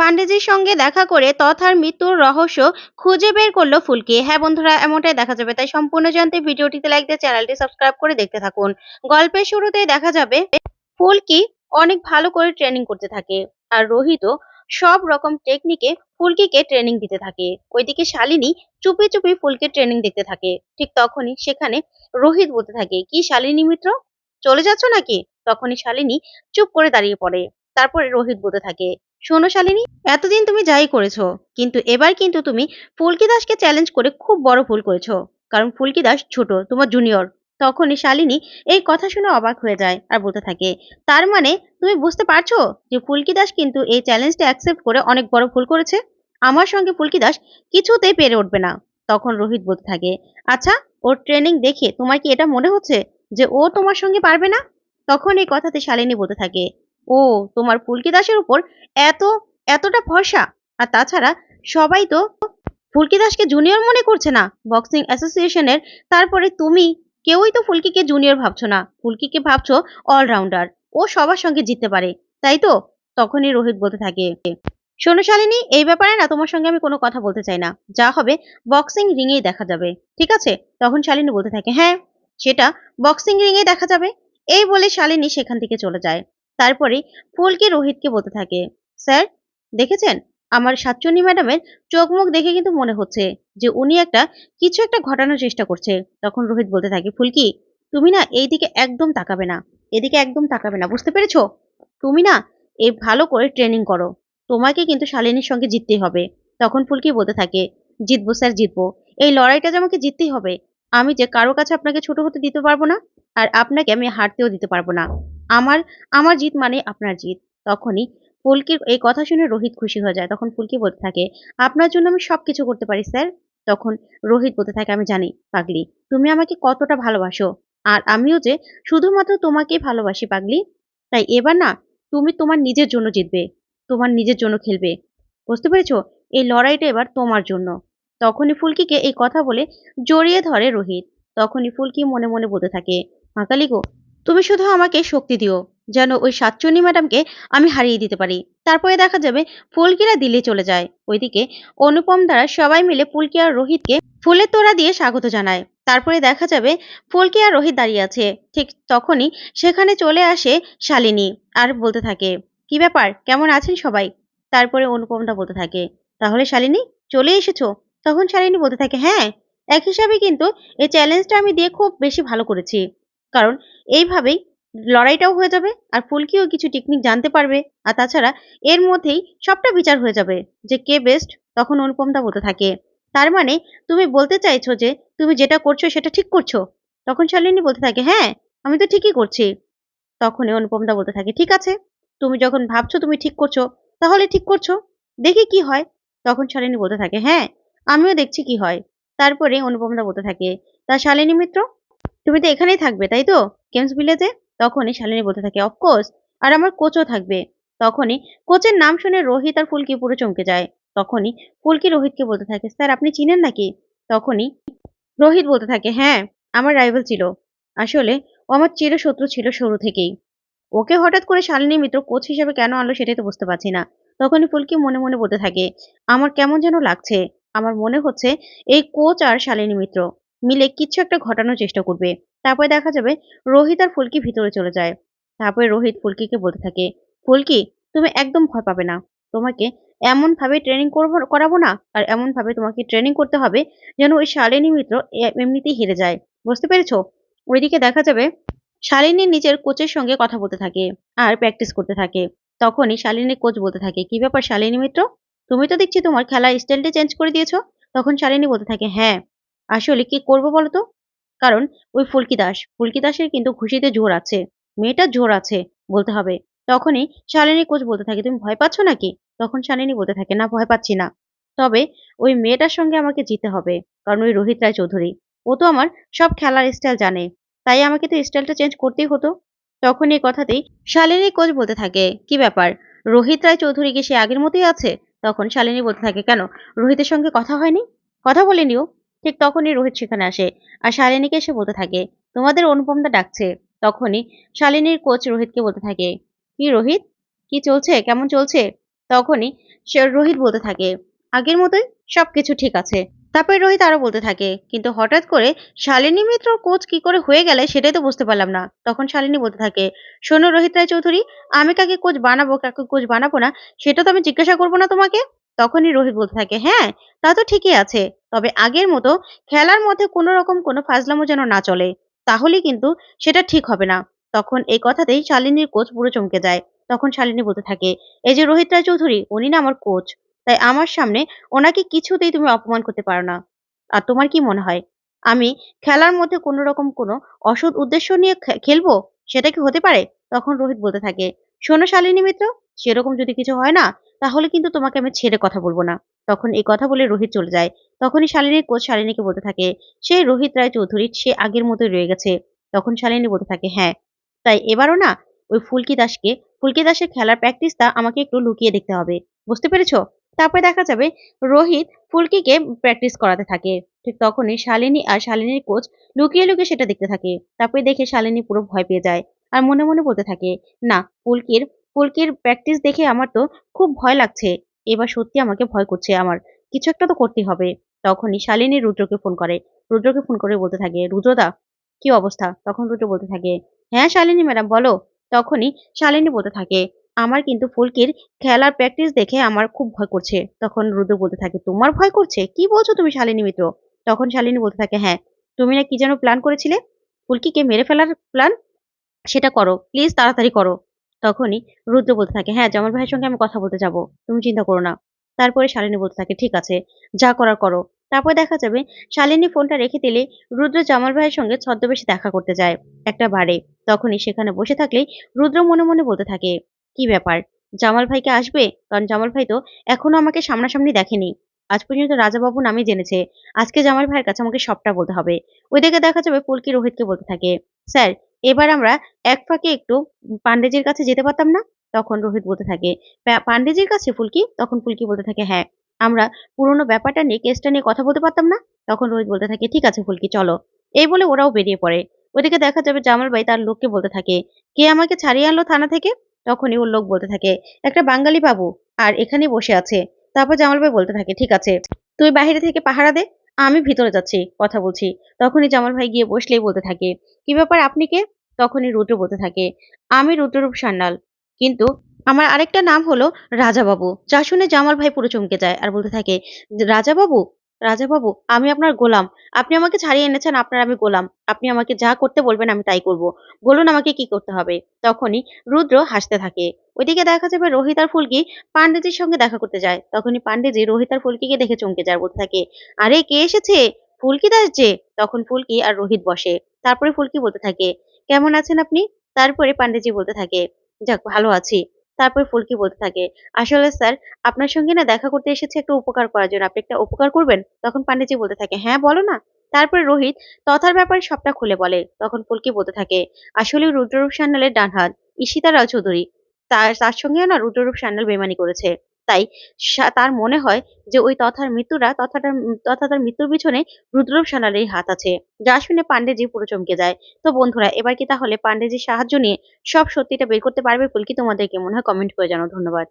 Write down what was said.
পান্ডেজির সঙ্গে দেখা করে তথার মৃত্যুর রহস্য খুঁজে বের করল ফুলকি। হ্যাঁ বন্ধুরা, এমনটাই দেখা যাবে। তাই সম্পূর্ণ জানতে ভিডিওটিতে লাইক দিয়ে চ্যানেলটি সাবস্ক্রাইব করে দেখতে থাকুন। গল্পের শুরুতেই দেখা যাবে, ফুলকি অনেক ভালো করে ট্রেনিং করতে থাকে আর রোহিতও সব রকম টেকনিকে ফুলকিকে ট্রেনিং দিতে থাকে। ওইদিকে শালিনী চুপি চুপি ফুলকে ট্রেনিং দেখতে থাকে। ঠিক তখনই সেখানে রোহিত বলতে থাকে, কি শালিনী মিত্র, চলে যাচ্ছ নাকি? তখনই শালিনী চুপ করে দাঁড়িয়ে পড়ে। তারপরে রোহিত বলতে থাকে শোনো শালিনী, এতদিন তুমি যাই করেছ, কিন্তু এবার কিন্তু তুমি ফুলকি দাসকে চ্যালেঞ্জ করে খুব বড় ভুল করেছ। কারণ ফুলকি দাস ছোট, তোমার জুনিয়র তখনই শালিনী এই কথা শুনে অবাক হয়ে যায় আর বলতে থাকে, তার মানে তুমি বুঝতে পারছ যে ফুলকি দাস কিন্তু এই চ্যালেঞ্জটা অ্যাকসেপ্ট করে অনেক বড় ভুল করেছে? আমার সঙ্গে ফুলকি দাস কিছুতেই পেরে উঠবে না। তখন রোহিত বলতে থাকে আচ্ছা ওর ট্রেনিং দেখে তোমার কি এটা মনে হচ্ছে যে ও তোমার সঙ্গে পারবে না? তখন এই কথাতে শালিনী বলতে থাকে ও, তোমার ফুলকি দাসের উপর এত, এতটা ভরসা? আর তাছাড়া সবাই তো ফুলকি দাসকে জুনিয়র মনে করছে না। বক্সিং অ্যাসোসিয়েশনের তারপরে তুমি, কেউই তো ফুলকিকে জুনিয়র ভাবছ না। ফুলকিকে ভাবছ অলরাউন্ডার ও সবার সঙ্গে জিততে পারে, তাই তো? তখনই রোহিত বলতে থাকে, শোনো শালিনী, এই ব্যাপারে না তোমার সঙ্গে আমি কোনো কথা বলতে চাই না। যা হবে বক্সিং রিংয়েই দেখা যাবে, ঠিক আছে? তখন শালিনী বলতে থাকে হ্যাঁ সেটা বক্সিং রিংয়ে দেখা যাবে। এই বলে শালিনী সেখান থেকে চলে যায়। তারপরে ফুলকি রোহিতকে বলতে থাকে, স্যার, দেখেছেন? আমার সাতচন্নী ম্যাডামের চোখ মুখ দেখে কিন্তু মনে হচ্ছে যে উনি একটা, কিছু একটা ঘটানোর চেষ্টা করছে। তখন রোহিত বলতে থাকে, ফুলকি, তুমি না এই দিকে একদম তাকাবে না, এদিকে একদম তাকাবে না, বুঝতে পেরেছ? তুমি না এই ভালো করে ট্রেনিং করো, তোমাকে কিন্তু শালিনীর সঙ্গে জিততেই হবে। তখন ফুলকি বলতে থাকে, জিতবো স্যার, জিতবো। এই লড়াইটা যে আমাকে জিততেই হবে, আমি যে কারও কাছে আপনাকে ছোট হতে দিতে পারব না আর আপনাকে আমি হারতেও দিতে পারব না। আমার আমার জিত মানে আপনার জিত। তখনই ফুলকির এই কথা শুনে রোহিত খুশি হয়ে যায়। তখন ফুলকি বলতে থাকে, আপনার জন্য আমি সবকিছু করতে পারি, স্যার। তখন রোহিত বলতে থাকে, আমি জানি, পাগলি, তুমি আমাকে কতটা ভালোবাসো। আর আমিও যে শুধুমাত্র তোমাকেই ভালোবাসি, পাগলি। তাই এবার না, তুমি তোমার নিজের জন্য জিতবে, তোমার নিজের জন্য খেলবে। বুঝতে পেরেছ? এই লড়াইটা এবার তোমার জন্য। তখনই ফুলকিকে এই কথা বলে জড়িয়ে ধরে রোহিত। তখনই ফুলকি মনে মনে বলতে থাকে মাকালি গো, তুমি শুধু আমাকে শক্তি দিও, যেন ওই সাতচন্নী ম্যাডামকে আমি হারিয়ে দিতে পারি। তারপরে দেখা যাবে ফুলকিরা দিল্লি চলে যায়। ওইদিকে অনুপম দ্বারা সবাই মিলে ফুলকি আর রোহিতকে ফুলের তোড়া দিয়ে স্বাগত জানায়। তারপরে দেখা যাবে ফুলকি আর রোহিত দাঁড়িয়ে আছে। ঠিক তখনই সেখানে চলে আসে শালিনী আর বলতে থাকে, কি ব্যাপার? কেমন আছেন সবাই? তারপরে অনুপমটা বলতে থাকে, তাহলে শালিনী, চলে এসেছ? তখন শালিনী বলতে থাকে হ্যাঁ এক হিসাবে কিন্তু এই চ্যালেঞ্জটা আমি দিয়ে খুব বেশি ভালো করেছি। কারণ এইভাবেই লড়াইটাও হয়ে যাবে আর ফুলকিও কিছু টেকনিক জানতে পারবে। আর তাছাড়া এর মধ্যেই সবটা বিচার হয়ে যাবে যে কে বেস্ট তখন অনুপমদা বলতে থাকে। তার মানে তুমি বলতে চাইছো যে তুমি যেটা করছ সেটা ঠিক করছ। তখন শালিনী বলতে থাকে হ্যাঁ আমি তো ঠিকই করছি। তখনই অনুপমদা বলতে থাকে, ঠিক আছে, তুমি যখন ভাবছ তুমি ঠিক করছ, তাহলে ঠিক করছ, দেখি কি হয়। তখন শালিনী বলতে থাকে হ্যাঁ আমিও দেখছি কি হয়। তারপরে অনুপমদা বলতে থাকে, তা শালিনী মিত্র তুমি তো এখানেই থাকবে, তাই তো? গেমস ভিলেজে? তখনই শালিনী বলতে থাকে অফকোর্স আর আমার কোচও থাকবে। তখনই কোচের নাম শুনে রোহিত আর ফুলকি পুরো চমকে যায়। তখনই ফুলকি রোহিতকে বলতে থাকে স্যার আপনি চিনেন নাকি? তখনই রোহিত বলতে থাকে হ্যাঁ আমার রাইভাল ছিল। আসলে ও আমার চিরশত্রু ছিল শুরু থেকেই। ওকে হঠাৎ করে শালিনী মিত্র কোচ হিসেবে কেন আনলো সেটাই তো বুঝতে পারছি না। তখনই ফুলকি মনে মনে বলতে থাকে, আমার কেমন যেন লাগছে। আমার মনে হচ্ছে এই কোচ আর শালিনী মিত্র। মিলে কিছু একটা ঘটানোর চেষ্টা করবে। তারপরে দেখা যাবে রোহিত আর ফুলকি ভিতরে চলে যায়। তারপরে রোহিত ফুলকিকে বলতে থাকে, ফুলকি, তুমি একদম ভয় পাবে না। তোমাকে এমন ভাবে ট্রেনিং করব, করাবো না, আর এমন ভাবে তোমাকে ট্রেনিং করতে হবে যেন ওই শালিনী মিত্র এমনিতেই হেরে যায়। বুঝতে পেরেছ? ওইদিকে দেখা যাবে শালিনী নিজের কোচের সঙ্গে কথা বলতে থাকে আর প্র্যাকটিস করতে থাকে। তখনই শালিনী কোচ বলতে থাকে, কি ব্যাপার শালিনী মিত্র? তুমি তো দেখছি তোমার খেলার স্টাইলটা চেঞ্জ করে দিয়েছ। তখন শালিনী বলতে থাকে হ্যাঁ আসলে কি করব বলো তো কারণ ওই ফুলকি দাস ফুলকি দাসের কিন্তু খুশিতে জোর আছে, মেয়েটার জোর আছে বলতে হবে। তখনই শালিনী কোচ বলতে থাকে, তুমি ভয় পাচ্ছ নাকি? তখন শালিনী বলতে থাকে, না, ভয় পাচ্ছি না। তবে ওই মেয়েটার সঙ্গে আমাকে জিতে হবে, কারণ ওই রোহিত রায় চৌধুরী। ও তো আমার সব খেলার স্টাইল জানে, তাই আমাকে তো স্টাইলটা চেঞ্জ করতেই হতো। তখন এই কথাতেই শালিনী কোচ বলতে থাকে, কি ব্যাপার? রোহিত রায় চৌধুরী কি সে আগের মতোই আছে? তখন শালিনী বলতে থাকে, কেন? রোহিতের সঙ্গে কথা হয়নি? কথা বলেনিও ঠিক তখনই রোহিত সেখানে আসে আর শালিনীকে এসে বলতে থাকে, তোমাদের অনুপমদা ডাকছে। তখনই শালিনীর কোচ রোহিতকে বলতে থাকে, কি রোহিত? কি চলছে? কেমন চলছে? তখনই সে রোহিত বলতে থাকে, আগের মতোই সবকিছু ঠিক আছে। তারপরে রোহিত আরও বলতে থাকে, কিন্তু হঠাৎ করে শালিনী মিত্র কোচ কি করে হয়ে গেলে সেটাই তো বুঝতে পারলাম না। তখন শালিনী বলতে থাকে, শোনো রোহিত রায় চৌধুরী, আমি কাকে কোচ বানাবো, কাকে কোচ বানাবো না, সেটা তো আমি জিজ্ঞাসা করব না তোমাকে। তখনই রোহিত বলতে থাকে হ্যাঁ তা তো ঠিকই আছে, তবে আগের মতো খেলার মধ্যে কোনো রকম কোনো ফাজলামো যেন না চলে, তাহলে কিন্তু সেটা ঠিক হবে না। তখন এই কথাতেই শালিনীর কোচ পুরো চমকে যায়। তখন শালিনী বলতে থাকে, এই যে রোহিত রায় চৌধুরী, উনি না আমার কোচ, তাই আমার সামনে ওনাকে কিছুতেই তুমি অপমান করতে পারো না। আর তোমার কি মনে হয়, আমি খেলার মধ্যে কোনো রকম কোনো অসৎ উদ্দেশ্য নিয়ে খেলব? সেটা কি হতে পারে? তখন রোহিত বলতে থাকে, শোনো শালিনী মিত্র, সেরকম যদি কিছু হয় না তাহলে কিন্তু তোমাকে আমি ছেড়ে কথা বলব না। তখন এই কথা বলে রোহিত চলে যায়। তখনই শালিনীর কোচ শালিনীকে বলতে থাকে সেই রোহিত রায় চৌধুরী সে আগের মতোই রয়ে গেছে। তখন শালিনী বলতে থাকে হ্যাঁ তাই এবারও না ওই ফুলকি দাসকে, ফুলকি দাসের খেলার প্র্যাকটিসটা আমাকে একটু লুকিয়ে দেখতে হবে। বুঝতে পেরেছ? তারপরে দেখা যাবে রোহিত ফুলকিকে প্র্যাকটিস করাতে থাকে। ঠিক তখনই শালিনী আর শালিনীর কোচ লুকিয়ে লুকিয়ে সেটা দেখতে থাকে। তারপরে দেখে শালিনী পুরো ভয় পেয়ে যায়। আর মনে মনে বলতে থাকে, না, ফুলকির ফুলকির প্র্যাকটিস দেখে আমার তো খুব ভয় লাগছে। এবার সত্যি আমাকে ভয় করছে আমার। কিছু একটা তো করতে হবে। তখনই শালিনী রুদ্রকে ফোন করে। রুদ্রকে ফোন করে বলতে থাকে, রুদ্রদা, কি অবস্থা? তখন রুদ্র বলতে থাকে হ্যাঁ শালিনী ম্যাডাম বলো। তখনই শালিনী বলতে থাকে, আমার কিন্তু ফুলকির খেলার প্র্যাকটিস দেখে আমার খুব ভয় করছে। তখন রুদ্র বলতে থাকে, তোমার ভয় করছে? কি বলছো তুমি শালিনী মিত্র? তখন শালিনী বলতে থাকে হ্যাঁ তুমি না কি যেন প্ল্যান করেছিলে? ফুলকিকে মেরে ফেলার প্ল্যান সেটা করো। প্লিজ তাড়াতাড়ি করো। তখনই রুদ্র বলতে থাকে হ্যাঁ জামাল ভাইয়ের সঙ্গে আমি কথা বলতে যাব, তুমি চিন্তা করো না। তারপরে শালিনী বলতে থাকে, ঠিক আছে, যা করার করো। তারপর দেখা যাবে শালিনী ফোনটা রেখে দিলে রুদ্র জামাল ভাইয়ের সঙ্গে ছদ্মবেশে দেখা করতে যায় একটা বারে। তখনই সেখানে বসে থাকলেই রুদ্র মনে মনে বলতে থাকে, কি ব্যাপার? জামাল ভাইকে আসবে? কারণ জামাল ভাই তো এখনও আমাকে সামনাসামনি দেখেনি। আজ পর্যন্ত রাজাবাবু নামে জেনেছে। আজকে জামাল ভাইয়ের কাছে আমাকে সবটা বলতে হবে। ওইদিকে দেখা যাবে পুলকি রোহিতকে বলতে থাকে, স্যার এবার আমরা এক ফাঁকে একটু পান্ডেজির কাছে যেতে পারতাম না? তখন রোহিত বলতে থাকে পান্ডেজির কাছে ফুলকি? তখন ফুলকি বলতে থাকে হ্যাঁ আমরা পুরোনো ব্যাপারটা নিয়ে, কেসটা নিয়ে কথা বলতে পারতাম না? তখন রোহিত বলতে থাকে, ঠিক আছে ফুলকি, চলো। এই বলে ওরাও বেরিয়ে পড়ে। ওদিকে দেখা যাবে জামাল ভাই তার লোককে বলতে থাকে, কে আমাকে ছাড়িয়ে আনলো থানা থেকে? তখনই ওর লোক বলতে থাকে, একটা বাঙালি বাবু, আর এখানে বসে আছে। তারপর জামাল ভাই বলতে থাকে, ঠিক আছে, তুই বাইরে থেকে পাহারা দে। আমি ভিতরে যাচ্ছি, কথা বলছি। তখনই জামাল ভাই গিয়ে বসলেই বলতে থাকে, কি ব্যাপার আপনি কে? তখনই রুদ্র বলতে থাকে, আমি রুদ্ররূপ সান্যাল। কিন্তু আমার আরেকটা নাম হলো রাজাবাবু। যা শুনে জামাল ভাই পুরো চমকে যায় আর বলতে থাকে, রাজাবাবু রাজাবাবু, আমি আপনার গোলাম। আপনি আমাকে ছাড়িয়ে এনেছেন, আপনার আমি গোলাম। আপনি আমাকে যা করতে বলবেন, আমি তাই করব। বলুন আমাকে কি করতে হবে। তখনই রুদ্র হাসতে থাকে। ওইদিকে দেখা যাবে রোহিত আর ফুলকি পান্ডেজির সঙ্গে দেখা করতে যায়। তখনই পান্ডেজি রোহিত আর ফুলকিকে দেখে চমকে যায় বলতে থাকে। আরে, কে এসেছে? ফুলকি দাস যে। তখন ফুলকি আর রোহিত বসে। তারপরে ফুলকি বলতে থাকে, কেমন আছেন আপনি? তারপরে পান্ডেজি বলতে থাকে, যাক, ভালো আছি। তারপর ফুলকি বলতে থাকে, আসলে স্যার, আপনার সঙ্গে না দেখা করতে এসেছে একটা উপকার করার জন্য। আপনি একটা উপকার করবেন? তখন পান্ডেজি বলতে থাকে হ্যাঁ বলো না। তারপরে রোহিত তথার ব্যাপারে সবটা খুলে বলে। তখন ফুলকি বলতে থাকে, আসলে রুদ্ররূপ সান্যালের ডান হাত ঈশিতা চৌধুরী তার তার সঙ্গেও না রুদ্ররূপ সান্যাল বেমানি করেছে। তাই তার মনে হয় যে ওই তথার মৃত্যুরা তথাটার তথা তার মৃত্যুর পিছনে রুদ্রম সেনারই হাত আছে। যা শুনে পান্ডেজি পুরো চমকে যায়। তো বন্ধুরা, এবার কি তাহলে পান্ডেজির সাহায্য নিয়ে সব সত্যিটা বের করতে পারবে ফুলকি তোমাদের কেমন হয়? কমেন্ট করে জানাও। ধন্যবাদ।